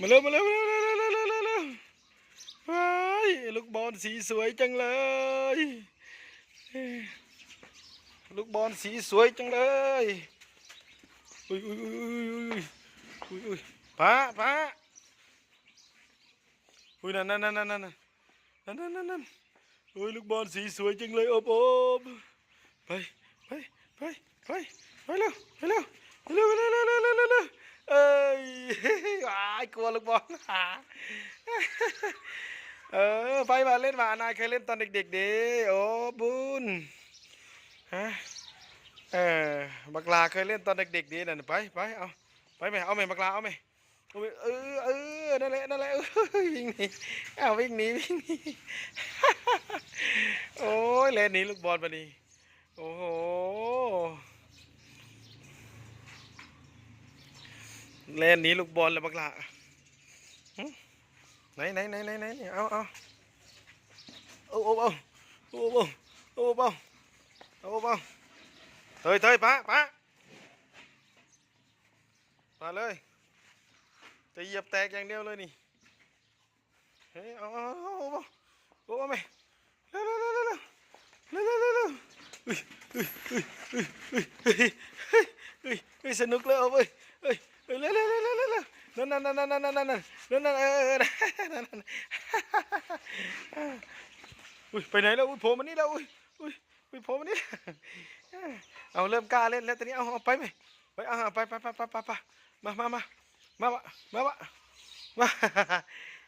มาเร็วมาเร็วมาเร็วเร็วเร็วเร็วเร็วว้ายลูกบอลสีสวยจังเลย ลูกบอลสีสวยจังเลยอุ้ยอุ้ยอุ้ยอุ้ยอุ้ยอุ้ยป้าป้าอุ้ยนั่นนั่นนั่นนั่นนั่นนั่นนั่นนั่นนั่นอุ้ยลูกบอลสีสวยจังเลยอบอบไปไปไปไปไปเร็วไปเร็วไปเร็วไปเร็วเร็วเร็วเร็ว เอ้ยว้ายกลัวลูกบอลหาเออไปมาเล่นมานายเคยเล่นตอนเด็กๆดีโอ้บุญฮะเออบักลาเคยเล่นตอนเด็กๆดีนั่นไปไปเอาไปไหมเอาไหมบักลาเอาไหมเออเออนั่นแหละนั่นแหละวิ่งหนีเอาวิ่งหนีวิ่งหนีโอ้ยเล่นหนีลูกบอลมาดีโอ้โห เล่นหนีลูกบอลเลยบักลาไหนไหนไหนไหนไหนเอาเอาเอาเอาเอาเอาเอาเอาเอาเอาเอาเฮ้ยเฮ้ยป้าป้ามาเลยจะเหยียบแตกอย่างเดียวเลยนี่เฮ้ยเอาเอาเอาเอาเอาเอาเอาไหมเร็วเร็วเร็วเร็วเร็วเร็วเร็วเร็วเฮ้ยเฮ้ยเฮ้ยเฮ้ยเฮ้ยเฮ้ยเฮ้ยเฮ้ยสนุกเลยเอาเว้ยเฮ้ย เฮ้ยเร็วเร็วเร็วเร็วเร็วนั่นนั่นนั่นนั่นนั่นนั่นนั่นนั่นเออเออนั่นนั่นอุ้ยไปไหนแล้วอุ้ยโผล่มานี่แล้วอุ้ยอุ้ยอุ้ยโผล่มานี่เอาเริ่มกล้าเล่นแล้วตอนนี้เอาเอาไปไหมไปเอาไปไปไปไปไปไปมามามามามามามามา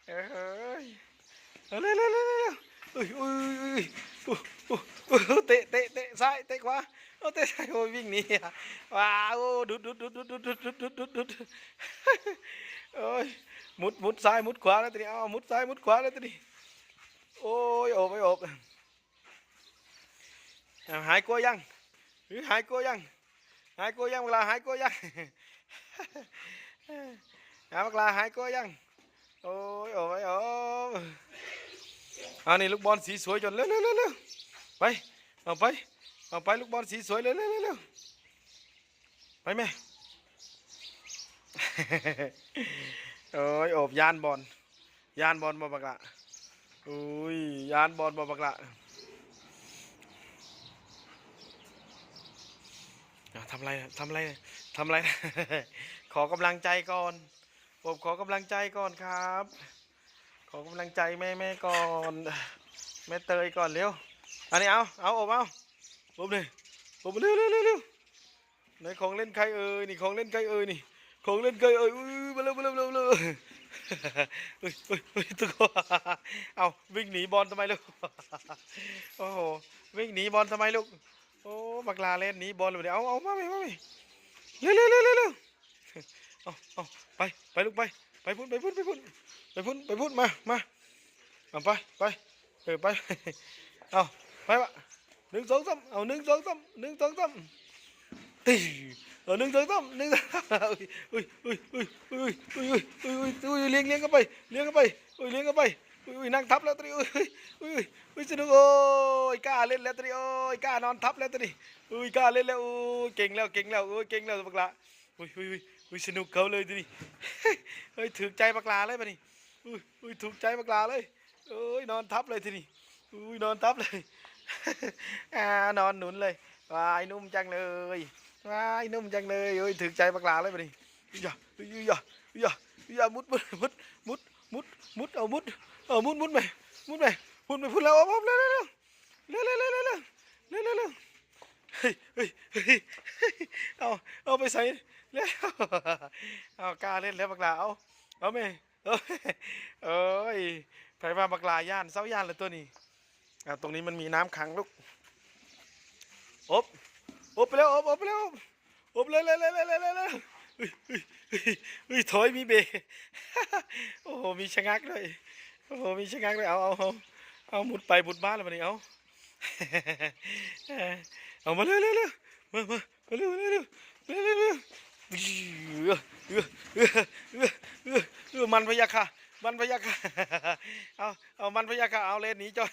เอ้ยเอเร็วเร็วเร็วเร็วอุ้ยอุ้ยอุ้ยอุ้ยอุ้ยอุ้ยเตะเตะเตะซ้ายเตะขวา เอาเตะซ้ายโอ้ยวิ่งหนีอะว้าวดุดดุดดุดดุดดุดดุดดุดดุดดุดโอ้ยมุดมุดซ้ายมุดขวาแล้วตอนนี้เอามุดซ้ายมุดขวาแล้วตอนนี้โอ้ยโอบไม่โอบเอาหายกลัวยังหรือหายกลัวยังหายกลัวยังเวลาหายกลัวยังหาเวลาหายกลัวยังโอ้ยโอ้ยโอ้ยเอานี่ลูกบอลสีสวยจนเร็วเร็วเร็วเร็วไปเอาไป เอาไปลูกบอลสีสวยเร็วเร็วเร็วเร็วไปแม่โอ้ยโอบยานบอลยานบอลบ่บักละอุ้ยยานบอลบ่บักละทำไรทำไรทำไร ขอกำลังใจก่อนผมขอกำลังใจก่อนครับ ขอกำลังใจแม่แม่ก่อน แม่เตยก่อนเร็ว อันนี้เอา เอาอบเอา โอบเลยโอบเร็วเร็วเร็วเร็วไหนของเล่นใครเอ่ยนี่ของเล่นใครเอ่ยนี่ของเล่นใครเอ่ยอุ้ยมาเร็วมาเร็วมาเร็วเร็วเฮ้ยเฮ้ยเฮ้ยตัวเอาวิ่งหนีบอลทำไมลูกโอ้โหวิ่งหนีบอลทำไมลูกโอ้บักลาเล่นหนีบอลเลยเอาเอามาไหมมาไหมเร็วเร็วเร็วเร็วเอาเอาไปไปลูกไปไปพุ่นไปพุ่นไปพุ่นไปพุ่นไปพุ่นมามาเอาไปไปเออไปเอาไปวะ หนึ่งสองสามเอาหนึ่งสองสามหนึ่งสองสามตีเอาหนึ่งสองสามหนึ่งสองอุ้ยอุ้ยอุ้ยอุ้ยอุ้ยอุ้ยอุ้ยอุ้ยอุ้ยเลี้ยงเลี้ยงกันไปเลี้ยงกันไปอุ้ยเลี้ยงกันไปอุ้ยอุ้ยนั่งทับแล้วตรีอุ้ยอุ้ยอุ้ยอุ้ยสนุกโอ้ยกล้าเล่นแล้วตรีโอ้ยกล้านอนทับแล้วตรีอุ้ยกล้าเล่นแล้วอุ้ยเก่งแล้วเก่งแล้วอุ้ยเก่งแล้วบักละอุ้ยอุ้ยอุ้ยอุ้ยสนุกเขาเลยตรีเฮ้ยถูกใจบักลาเลยปะนี่อุ้ยอุ้ยถูกใจบักลาเลยเอ้ยนอนทับเลยทีนี้อุ้ยนอนทับเลย อ่านอนหนุนเลยว้ายนุ่มจังเลยว้ายนุ่มจังเลยเอ้ยถึกใจบักลาเลยไปะนี่อย่าอย่าอย่าอย่ามุดมุดมุดมุดมุดมุดเอามุดเอามุดมุดไปมุดไปมุดไปพุ่นแล้วเออาเร็วเร็วเร็วเร็วเร็วเร็วเร็วเร็วเร็วเฮ้ยเฮ้ยเฮ้ยเอาเอาไปใส่เร็วเอากล้าเล่นแล้วบักลาเอาเอาไหมเอ้ยเอ้ยไผว่าบักลาย่านเศร้าย่านเลยตัวนี้ อ่าตรงนี้มันมีน้ำขังลูกอบอบไปแล้วอบอบไปแล้วอบเลยเลยเลยเลยเลยเลยเฮ้ยถอยมีเบรโอ้โหมีชะงักด้วยโอ้โหมีชะงักด้วยเอาเอาเอาเอาหมุดไปหมุดบ้านแล้วมันนี่เอาเอามาเร็วเร็วเร็วมามามาเร็วเร็วเร็วเร็วเร็วเร็วเออเออเออเออเออเออมันพยักค่ะมันพยักค่ะเอาเอามันพยักค่ะเอาเลนหนีจ้อย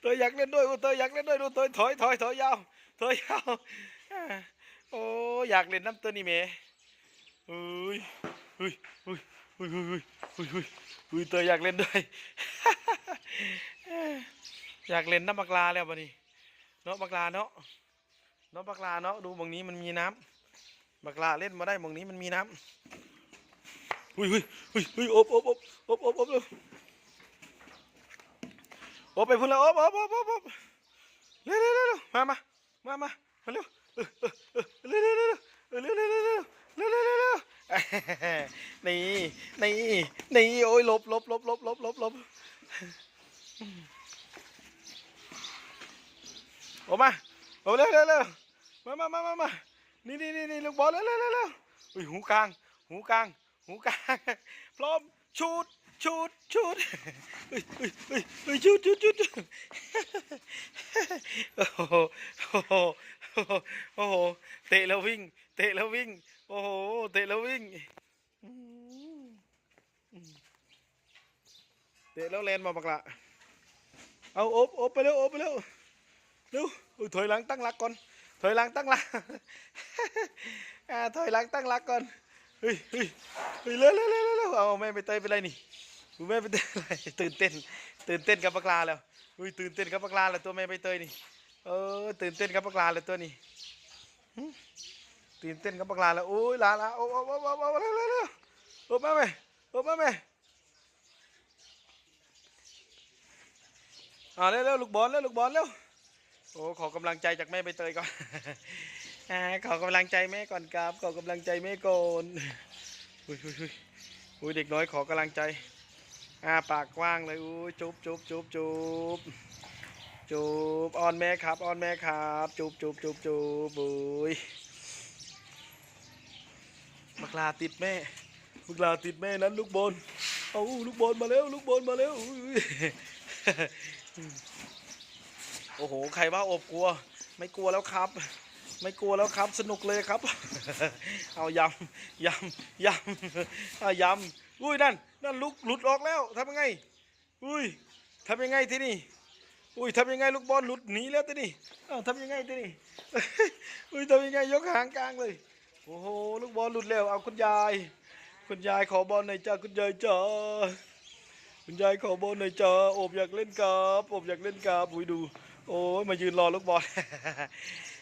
เตยอยากเล่นด้วยอ้เตยอยากเล่นด้วยดูเตยถอยถอยถอยยาวถอยยาวโอ้อยากเล่นน้ำเตยนี่เมย์เฮ้ยเฮ้ยเฮ้ยเฮ้ยเฮ้ยเฮ้ยเฮ้ยเฮ้ยเตยอยากเล่นด้วยอยากเล่นน้ำปลาแล้วบันนี้เนาะบัลาเนาะเนาะปลาเนาะดูบางนี้มันมีน้ำปลาเล่นมาได้บางนี้มันมีน้ำอุ้ยอุ้ยอุ้ยอุ้ยอบอบอบอบอบอบ โอ้ไปพูนแล้วโอ้โอ้โอ้โอ้เร็วเร็วเร็วมามามามามาเร็วเร็วเร็วเร็วเร็วเร็วเร็วเร็วเร็วเร็วนี่นี่นี่โอ้ยลบลบลบลบลบลบลบโอ๊มาโอ๊บเร็วเร็วเร็วมามามามามานี่นี่นี่ลูกบอลเร็วเร็วเร็วอุ้ยหูกลางหูกลางหูกลางพร้อมชูด chốt chốt. Ui ui ui ui chốt chốt chốt oh, oh, oh, oh, tệ là vinh tệ là vinh. Oh, tệ là vinh. Tệ lâu len vào mặc lạ. Ao ốp ốp ไปเร็ว ốp con. เฮ้ยเฮ้ยเฮ้ยเล่วเล่วเล่วเร็เอาแม่ไปเตยไป็นไรนี่ดูแม่ไปเตยอะไรตื่นเต้น ตื่นเต้นกับปลาแล้วอุ้ยตื่นเต้นกับปลาแล้วตัวแม่ไปเตยนี่เออตื่นเต้นกับปลาแล้วตัวนี้ตื่นเต้นกับปลาแล้วอุ้ยลาลาโอ้โอ้โอ้โอ้โอ้เร็วเร็วเร็วโอ้มาแม่โอ้มาแม่อ่าเร็วเร็วลูกบอลเร็วลูกบอลเร็วโอ้ขอกำลังใจจากแม่ไปเตยก่อน ขอกำลังใจแม่ก่อนครับ ขอกำลังใจแม่ก่อนอุ้ยอุ้ยอุ้ยเด็กน้อยขอกำลังใจอ้าปากกว้างเลยอุ้ยจุบจุบจุบจุบจุบออนแม่ครับออนแม่ครับจุบจุบจุบจุบบุ้ยมักลาติดแม่มักลาติดแม่นั้นลูกบอลเอาลูกบอลมาแล้วลูกบอลมาแล้วโอ้โหใครว่าอบกลัว ไม่กลัวแล้วครับ ไม่กลัวแล้วครับ สนุกเลยครับ เอายำยำยำเอายำอุ้ยนั่นนั่นลุกหลุดออกแล้วทำยังไง อุ้ยทำยังไงที่นี่อุ้ยทำยังไงลูกบอลหลุดหนีแล้วที่นี่เอ้าทำยังไงที่นี่อุ้ยทำยังไงยกหางกลางเลยโอ้โหลูกบอลหลุดแล้วเอาคุณยาย คุณยายขอบอลหน่อยจ้าคุณยายจ้าคุณยายขอบอลหน่อยจ้าอบอยากเล่นกับอบอยากเล่นกับอุ้ยดู โอ้ยมายืนรอลูกบอล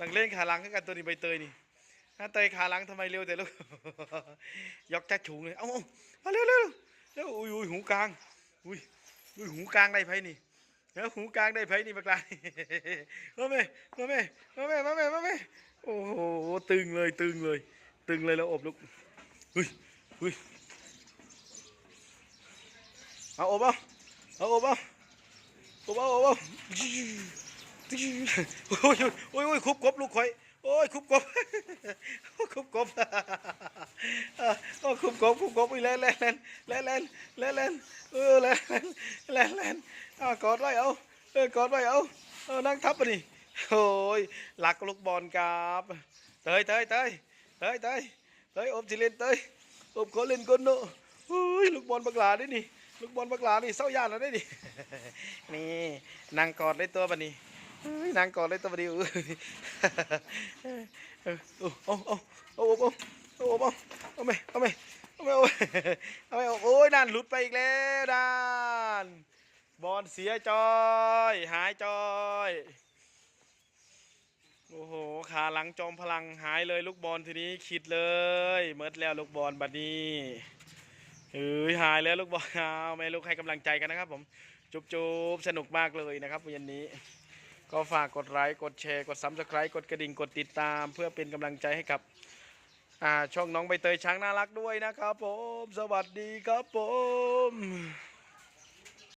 นังเล่นขาหลังกันตัวนี้ใบเตยนี่ถ้าเตยขาหลังทำไมเร็วแต่ลูกยกแจ็คฉุงเลยเอาเอาเอาเร็วเร็วเร็วอุ้ยอุ้ยหูกลางอุ้ยอุ้ยหูกลางได้ไผนี่แล้วหูกลางได้ไผนี่บักลามาแม่มาแม่มาแม่มาแม่มาแม่โอ้โหตึงเลยตึงเลย ตึงเลยแล้วอบลูกอุ้ยอุ้ยเอาอบเอาเอาอบเอาอบเอาอบเอา โอ้ยโอ้ยโอ้ยคุบกบลูกข่อยโอ้ยคุบกบคุบกบโอ้คุบกบคุบกบอีแล่นแล่นแล่นแล่นแล่นแล่นแล่นเออแล่นแล่นแล่นอ่ากอดไว้เอาเออกอดไว้เอาเออนั่งทับไปดิโอ้ยหลักลูกบอลครับเตยเตยเตยเตยเตยเตยอบสิเล่นเตยอบขอเล่นก้นเนอะโอ้ยลูกบอลบักหลาได้นี่ลูกบอลบักหลานี่เศร้ายานแล้วได้ดินี่นั่งกอดเลยตัวบันนี้ นางกอดเลยตัวเดียวโอ้โอ้โอ้โอ้โอ้โอ้โอ้เอาไม่เอ้ไม่เอาไม่เอาไม่โอ้ยนั่นหลุดไปอีกแล้วนั่นบอลเสียจอย หายจอยโอ้โห ขาหลังจอมพลังหายเลยลูกบอลทีนี้ขิดเลยเมิดแล้วลูกบอลบัดนี้เฮ้ยหายแล้วลูกบอลเอาแม่ลูกให้กำลังใจกันนะครับผม จุบๆ สนุกมากเลยนะครับวันนี้ ก็ฝากกดไลค์กดแชร์กดซับสไครต์กดกระดิ่งกดติดตาม เพื่อเป็นกำลังใจให้กับอ่าช่องน้องใบเตยช้างน่ารักด้วยนะครับผม สวัสดีครับผม